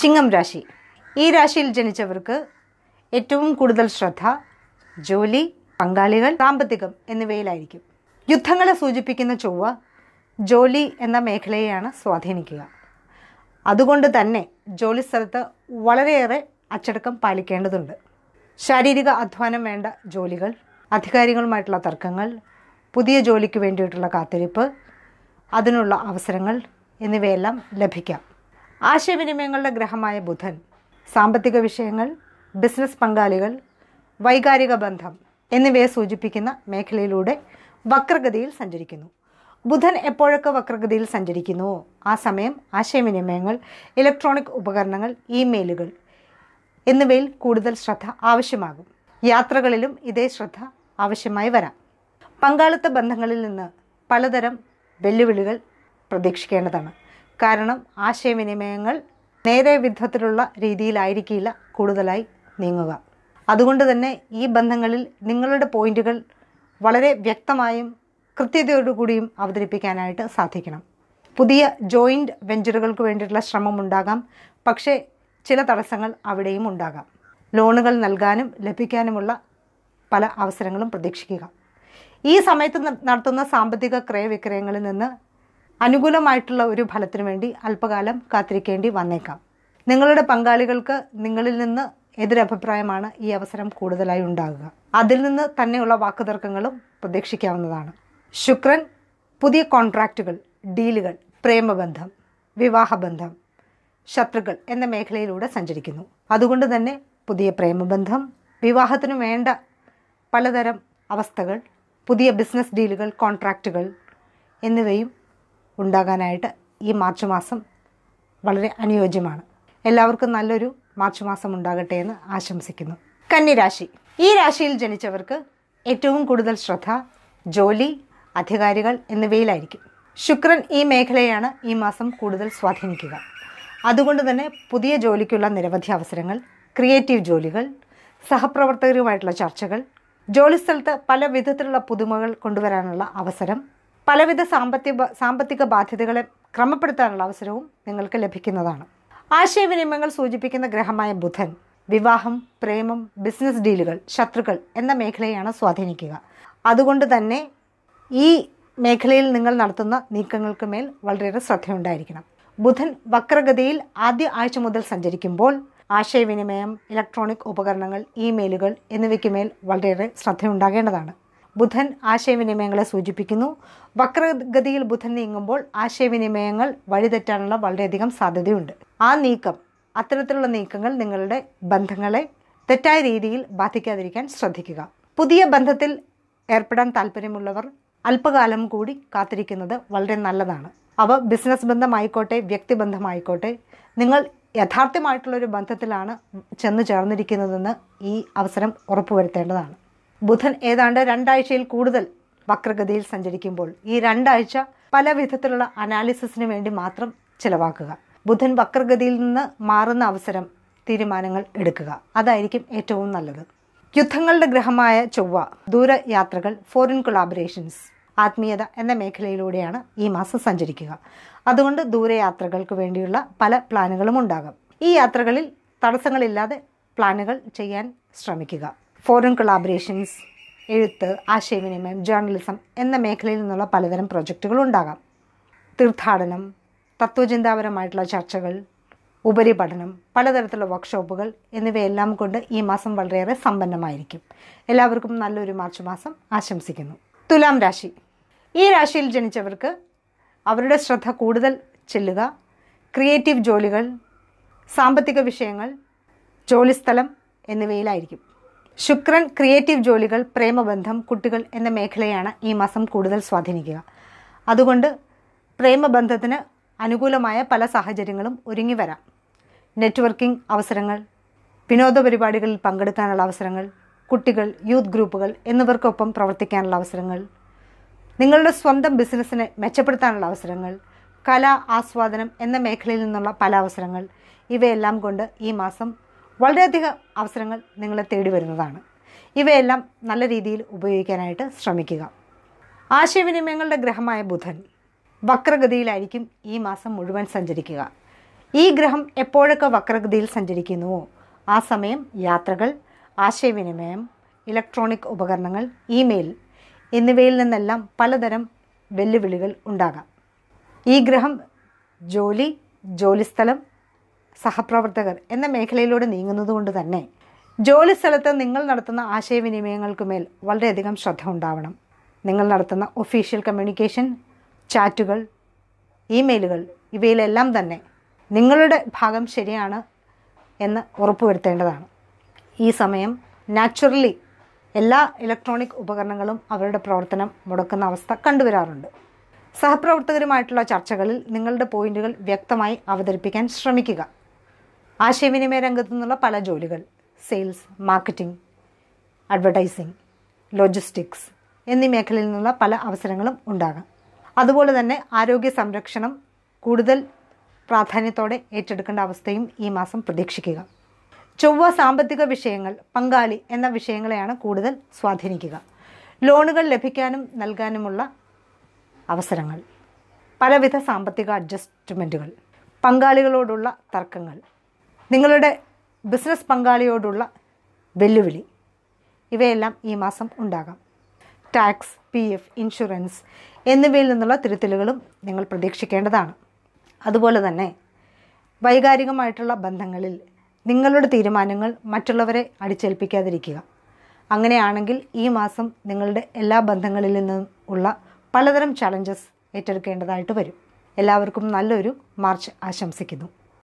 ചിങ്ങം രാശി. ഈ രാശിയിൽ ജനിച്ചവർക്ക് ഏറ്റവും കൂടുതൽ ശ്രദ്ധ ജോലി പങ്കാളികൾ സാമ്പത്തികം എന്നിവയിലായിരിക്കും. യുദ്ധങ്ങളെ സൂചിപ്പിക്കുന്ന ചൊവ്വ ജോലി എന്ന മേഖലയെയാണ് സ്വാധീനിക്കുക. അതുകൊണ്ട് തന്നെ ജോലി സ്ഥലത്ത് വളരെയേറെ അച്ചടക്കം പാലിക്കേണ്ടതുണ്ട്. ശാരീരിക അധ്വാനം വേണ്ട ജോലികൾ അധികാരികളുമായിട്ടുള്ള തർക്കങ്ങൾ പുതിയ ജോലിക്ക് വേണ്ടിയിട്ടുള്ള കാത്തിരിപ്പ് അതിനുള്ള അവസരങ്ങൾ എന്നിവയെല്ലാം ലഭിക്കാം. ആശയവിനിമയങ്ങളുടെ ഗ്രഹമായ ബുധൻ സാമ്പത്തിക വിഷയങ്ങൾ ബിസിനസ് പങ്കാളികൾ വൈകാരിക ബന്ധം എന്നിവയെ സൂചിപ്പിക്കുന്ന മേഖലയിലൂടെ വക്രഗതിയിൽ സഞ്ചരിക്കുന്നു. ബുധൻ എപ്പോഴൊക്കെ വക്രഗതിയിൽ സഞ്ചരിക്കുന്നുവോ ആ സമയം ആശയവിനിമയങ്ങൾ ഇലക്ട്രോണിക് ഉപകരണങ്ങൾ ഇമെയിലുകൾ എന്നിവയിൽ കൂടുതൽ ശ്രദ്ധ ആവശ്യമാകും. യാത്രകളിലും ഇതേ ശ്രദ്ധ ആവശ്യമായി വരാം. പങ്കാളിത്ത ബന്ധങ്ങളിൽ നിന്ന് പലതരം വെല്ലുവിളികൾ പ്രതീക്ഷിക്കേണ്ടതാണ്. കാരണം ആശയവിനിമയങ്ങൾ നേരെ വിധത്തിലുള്ള രീതിയിലായിരിക്കില്ല കൂടുതലായി നീങ്ങുക. അതുകൊണ്ട് തന്നെ ഈ ബന്ധങ്ങളിൽ നിങ്ങളുടെ പോയിന്റുകൾ വളരെ വ്യക്തമായും കൃത്യതയോടുകൂടിയും അവതരിപ്പിക്കാനായിട്ട് സാധിക്കണം. പുതിയ ജോയിന്റ് വെഞ്ചറുകൾക്ക് വേണ്ടിയിട്ടുള്ള ശ്രമം ഉണ്ടാകാം. പക്ഷേ ചില തടസ്സങ്ങൾ അവിടെയും ഉണ്ടാകാം. ലോണുകൾ നൽകാനും ലഭിക്കാനുമുള്ള പല അവസരങ്ങളും പ്രതീക്ഷിക്കുക. ഈ സമയത്ത് നടത്തുന്ന സാമ്പത്തിക ക്രയവിക്രയങ്ങളിൽ നിന്ന് അനുകൂലമായിട്ടുള്ള ഒരു ഫലത്തിനു വേണ്ടി അല്പകാലം കാത്തിരിക്കേണ്ടി വന്നേക്കാം. നിങ്ങളുടെ പങ്കാളികൾക്ക് നിങ്ങളിൽ നിന്ന് എതിരഭിപ്രായമാണ് ഈ അവസരം കൂടുതലായി ഉണ്ടാകുക. അതിൽ നിന്ന് തന്നെയുള്ള വാക്കുതർക്കങ്ങളും പ്രതീക്ഷിക്കാവുന്നതാണ്. ശുക്രൻ പുതിയ കോൺട്രാക്റ്റുകൾ ഡീലുകൾ പ്രേമബന്ധം വിവാഹബന്ധം ശത്രുക്കൾ എന്ന മേഖലയിലൂടെ സഞ്ചരിക്കുന്നു. അതുകൊണ്ട് തന്നെ പുതിയ പ്രേമബന്ധം വിവാഹത്തിനു വേണ്ട പലതരം അവസ്ഥകൾ പുതിയ ബിസിനസ് ഡീലുകൾ കോൺട്രാക്റ്റുകൾ എന്നിവയും ഉണ്ടാകാനായിട്ട് ഈ മാർച്ച് മാസം വളരെ അനുയോജ്യമാണ്. എല്ലാവർക്കും നല്ലൊരു മാർച്ച് മാസം ഉണ്ടാകട്ടെ എന്ന് ആശംസിക്കുന്നു. കന്നിരാശി. ഈ രാശിയിൽ ജനിച്ചവർക്ക് ഏറ്റവും കൂടുതൽ ശ്രദ്ധ ജോലി അധികാരികൾ എന്നിവയിലായിരിക്കും. ശുക്രൻ ഈ മേഖലയാണ് ഈ മാസം കൂടുതൽ സ്വാധീനിക്കുക. അതുകൊണ്ട് തന്നെ പുതിയ ജോലിക്കുള്ള നിരവധി അവസരങ്ങൾ ക്രിയേറ്റീവ് ജോലികൾ സഹപ്രവർത്തകരുമായിട്ടുള്ള ചർച്ചകൾ ജോലിസ്ഥലത്ത് പല വിധത്തിലുള്ള പുതുമകൾ കൊണ്ടുവരാനുള്ള അവസരം പലവിധ സാമ്പത്തിക സാമ്പത്തിക ബാധ്യതകളെ ക്രമപ്പെടുത്താനുള്ള അവസരവും നിങ്ങൾക്ക് ലഭിക്കുന്നതാണ്. ആശയവിനിമയങ്ങൾ സൂചിപ്പിക്കുന്ന ഗ്രഹമായ ബുധൻ വിവാഹം പ്രേമം ബിസിനസ് ഡീലുകൾ ശത്രുക്കൾ എന്ന മേഖലയാണ് സ്വാധീനിക്കുക. അതുകൊണ്ട് തന്നെ ഈ മേഖലയിൽ നിങ്ങൾ നടത്തുന്ന നീക്കങ്ങൾക്ക് മേൽ വളരെയേറെ ശ്രദ്ധയുണ്ടായിരിക്കണം. ബുധൻ വക്രഗതിയിൽ ആദ്യ ആഴ്ച മുതൽ സഞ്ചരിക്കുമ്പോൾ ആശയവിനിമയം ഇലക്ട്രോണിക് ഉപകരണങ്ങൾ ഇമെയിലുകൾ എന്നിവയ്ക്ക് മേൽ വളരെയേറെ ശ്രദ്ധയുണ്ടാകേണ്ടതാണ്. ബുധൻ ആശയവിനിമയങ്ങളെ സൂചിപ്പിക്കുന്നു. വക്രഗതിയിൽ ബുധൻ നീങ്ങുമ്പോൾ ആശയവിനിമയങ്ങൾ വഴിതെറ്റാനുള്ള വളരെയധികം സാധ്യതയുണ്ട്. ആ നീക്കം അത്തരത്തിലുള്ള നീക്കങ്ങൾ നിങ്ങളുടെ ബന്ധങ്ങളെ തെറ്റായ രീതിയിൽ ബാധിക്കാതിരിക്കാൻ ശ്രദ്ധിക്കുക. പുതിയ ബന്ധത്തിൽ ഏർപ്പെടാൻ താല്പര്യമുള്ളവർ അല്പകാലം കൂടി കാത്തിരിക്കുന്നത് വളരെ നല്ലതാണ്. അവ ബിസിനസ് ബന്ധമായിക്കോട്ടെ വ്യക്തിബന്ധമായിക്കോട്ടെ നിങ്ങൾ യഥാർത്ഥമായിട്ടുള്ളൊരു ബന്ധത്തിലാണ് ചെന്ന് ചേർന്നിരിക്കുന്നതെന്ന് ഈ അവസരം ഉറപ്പുവരുത്തേണ്ടതാണ്. ബുധൻ ഏതാണ്ട് രണ്ടാഴ്ചയിൽ കൂടുതൽ വക്രഗതിയിൽ സഞ്ചരിക്കുമ്പോൾ ഈ രണ്ടാഴ്ച പല വിധത്തിലുള്ള അനാലിസിസിന് വേണ്ടി മാത്രം ചിലവാക്കുക. ബുധൻ വക്രഗതിയിൽ നിന്ന് മാറുന്ന അവസരം തീരുമാനങ്ങൾ എടുക്കുക. അതായിരിക്കും ഏറ്റവും നല്ലത്. യുദ്ധങ്ങളുടെ ഗ്രഹമായ ചൊവ്വ ദൂരയാത്രകൾ ഫോറിൻ കൊളാബറേഷൻസ് ആത്മീയത എന്ന മേഖലയിലൂടെയാണ് ഈ മാസം സഞ്ചരിക്കുക. അതുകൊണ്ട് ദൂരയാത്രകൾക്ക് വേണ്ടിയുള്ള പല പ്ലാനുകളും ഉണ്ടാകും. ഈ യാത്രകളിൽ തടസ്സങ്ങളില്ലാതെ പ്ലാനുകൾ ചെയ്യാൻ ശ്രമിക്കുക. ഫോറിൻ കൊളാബറേഷൻസ് എഴുത്ത് ആശയവിനിമയം ജേർണലിസം എന്ന മേഖലയിൽ നിന്നുള്ള പലതരം പ്രൊജക്റ്റുകൾ ഉണ്ടാകാം. തീർത്ഥാടനം തത്വചിന്താപരമായിട്ടുള്ള ചർച്ചകൾ ഉപരിപഠനം പലതരത്തിലുള്ള വർക്ക്ഷോപ്പുകൾ എന്നിവയെല്ലാം കൊണ്ട് ഈ മാസം വളരെയേറെ സമ്പന്നമായിരിക്കും. എല്ലാവർക്കും നല്ലൊരു മാർച്ച് മാസം ആശംസിക്കുന്നു. തുലാം രാശി. ഈ രാശിയിൽ ജനിച്ചവർക്ക് അവരുടെ ശ്രദ്ധ കൂടുതൽ ചെല്ലുക ക്രിയേറ്റീവ് ജോലികൾ സാമ്പത്തിക വിഷയങ്ങൾ ജോലിസ്ഥലം എന്നിവയിലായിരിക്കും. ശുക്രൻ ക്രിയേറ്റീവ് ജോലികൾ പ്രേമബന്ധം കുട്ടികൾ എന്ന മേഖലയാണ് ഈ മാസം കൂടുതൽ സ്വാധീനിക്കുക. അതുകൊണ്ട് പ്രേമബന്ധത്തിന് അനുകൂലമായ പല സാഹചര്യങ്ങളും ഒരുങ്ങി വരാം. നെറ്റ്വർക്കിംഗ് അവസരങ്ങൾ വിനോദ പരിപാടികളിൽ പങ്കെടുക്കാനുള്ള അവസരങ്ങൾ കുട്ടികൾ യൂത്ത് ഗ്രൂപ്പുകൾ എന്നിവർക്കൊപ്പം പ്രവർത്തിക്കാനുള്ള അവസരങ്ങൾ നിങ്ങളുടെ സ്വന്തം ബിസിനസ്സിനെ മെച്ചപ്പെടുത്താനുള്ള അവസരങ്ങൾ കല ആസ്വാദനം എന്ന മേഖലയിൽ നിന്നുള്ള പല അവസരങ്ങൾ ഇവയെല്ലാം കൊണ്ട് ഈ മാസം വളരെയധികം അവസരങ്ങൾ നിങ്ങളെ തേടി വരുന്നതാണ്. ഇവയെല്ലാം നല്ല രീതിയിൽ ഉപയോഗിക്കാനായിട്ട് ശ്രമിക്കുക. ആശയവിനിമയങ്ങളുടെ ഗ്രഹമായ ബുധൻ വക്രഗതിയിലായിരിക്കും ഈ മാസം മുഴുവൻ സഞ്ചരിക്കുക. ഈ ഗ്രഹം എപ്പോഴൊക്കെ വക്രഗതിയിൽ സഞ്ചരിക്കുന്നുവോ ആ സമയം യാത്രകൾ ആശയവിനിമയം ഇലക്ട്രോണിക് ഉപകരണങ്ങൾ ഇമെയിൽ എന്നിവയിൽ നിന്നെല്ലാം പലതരം വെല്ലുവിളികൾ ഉണ്ടാകാം. ഈ ഗ്രഹം ജോലി ജോലിസ്ഥലം സഹപ്രവർത്തകർ എന്ന മേഖലയിലൂടെ നീങ്ങുന്നതുകൊണ്ട് തന്നെ ജോലി ജോലിസ്ഥലത്ത് നിങ്ങൾ നടത്തുന്ന ആശയവിനിമയങ്ങൾക്കുമേൽ വളരെയധികം ശ്രദ്ധ ഉണ്ടാവണം. നിങ്ങൾ നടത്തുന്ന ഒഫീഷ്യൽ കമ്മ്യൂണിക്കേഷൻ ചാറ്റുകൾ ഇമെയിലുകൾ ഇവയിലെല്ലാം തന്നെ നിങ്ങളുടെ ഭാഗം ശരിയാണ് എന്ന് ഉറപ്പുവരുത്തേണ്ടതാണ്. ഈ സമയം നാച്ചുറലി എല്ലാ ഇലക്ട്രോണിക് ഉപകരണങ്ങളും അവരുടെ പ്രവർത്തനം മുടക്കുന്ന അവസ്ഥ കണ്ടുവരാറുണ്ട്. സഹപ്രവർത്തകരുമായിട്ടുള്ള ചർച്ചകളിൽ നിങ്ങളുടെ പോയിന്റുകൾ വ്യക്തമായി അവതരിപ്പിക്കാൻ ശ്രമിക്കുക. ആശയവിനിമയ രംഗത്തു നിന്നുള്ള പല ജോലികൾ. സെയിൽസ് മാർക്കറ്റിംഗ് അഡ്വർടൈസിംഗ് ലോജിസ്റ്റിക്സ് എന്നീ മേഖലയിൽ നിന്നുള്ള പല അവസരങ്ങളും ഉണ്ടാകാം. അതുപോലെ തന്നെ ആരോഗ്യ സംരക്ഷണം കൂടുതൽ പ്രാധാന്യത്തോടെ ഏറ്റെടുക്കേണ്ട അവസ്ഥയും ഈ മാസം പ്രതീക്ഷിക്കുക. ചൊവ്വ സാമ്പത്തിക വിഷയങ്ങൾ പങ്കാളി എന്ന വിഷയങ്ങളെയാണ് കൂടുതൽ സ്വാധീനിക്കുക. ലോണുകൾ ലഭിക്കാനും നൽകാനുമുള്ള അവസരങ്ങൾ. പലവിധ സാമ്പത്തിക അഡ്ജസ്റ്റ്മെന്റുകൾ പങ്കാളികളോടുള്ള തർക്കങ്ങൾ. നിങ്ങളുടെ ബിസിനസ് പങ്കാളിയോടുള്ള വെല്ലുവിളി. ഇവയെല്ലാം ഈ മാസം ഉണ്ടാകാം. ടാക്സ് പി എഫ് ഇൻഷുറൻസ് എന്നിവയിൽ നിന്നുള്ള തിരുത്തലുകളും നിങ്ങൾ പ്രതീക്ഷിക്കേണ്ടതാണ്. അതുപോലെ തന്നെ വൈകാരികമായിട്ടുള്ള ബന്ധങ്ങളിൽ നിങ്ങളുടെ തീരുമാനങ്ങൾ മറ്റുള്ളവരെ അടിച്ചേൽപ്പിക്കാതിരിക്കുക. അങ്ങനെയാണെങ്കിൽ ഈ മാസം നിങ്ങളുടെ എല്ലാ ബന്ധങ്ങളിൽ നിന്നും ഉള്ള പലതരം ചലഞ്ചസ് ഏറ്റെടുക്കേണ്ടതായിട്ട് വരും. എല്ലാവർക്കും നല്ലൊരു മാർച്ച് ആശംസിക്കുന്നു.